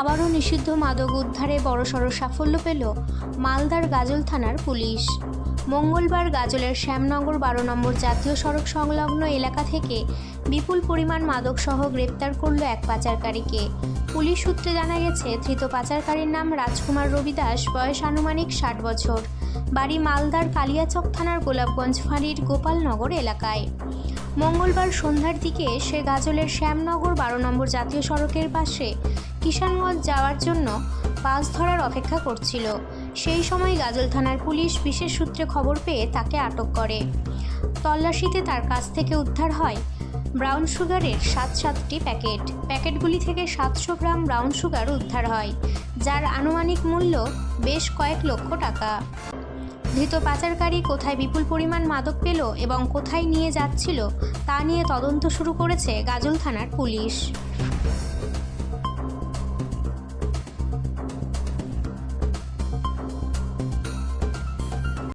আবারও নিষিদ্ধ মাদক উদ্ধারে বড়সড় সাফল্য পেল মালদার গাজল থানার পুলিশ। মঙ্গলবার গাজলের শ্যামনগর বারো নম্বর জাতীয় সড়ক সংলগ্ন এলাকা থেকে বিপুল পরিমাণ মাদকসহ গ্রেপ্তার করল এক পাচারকারীকে। পুলিশ সূত্রে জানা গেছে, ধৃত পাচারকারীর নাম রাজকুমার রবিদাস বয়স আনুমানিক ষাট বছর। বাড়ি মালদার কালিয়াচক থানার গোলাপগঞ্জ ফাঁড়ির গোপালনগর এলাকায়। মঙ্গলবার সন্ধ্যার দিকে সে গাজলের শ্যামনগর বারো নম্বর জাতীয় সড়কের পাশে কিষানগঞ্জ যাওয়ার জন্য বাস ধরার অপেক্ষা করছিল। সেই সময় গাজল থানার পুলিশ বিশেষ সূত্রে খবর পেয়ে তাকে আটক করে। তল্লাশিতে তার কাছ থেকে উদ্ধার হয় ব্রাউন সুগারের সাত সাতটি প্যাকেট। প্যাকেটগুলি থেকে সাতশো গ্রাম ব্রাউন সুগার উদ্ধার হয়, যার আনুমানিক মূল্য বেশ কয়েক লক্ষ টাকা। ধৃত পাচারকারী কোথায় বিপুল পরিমাণ মাদক পেল এবং কোথায় নিয়ে যাচ্ছিল তা নিয়ে তদন্ত শুরু করেছে গাজল থানার পুলিশ।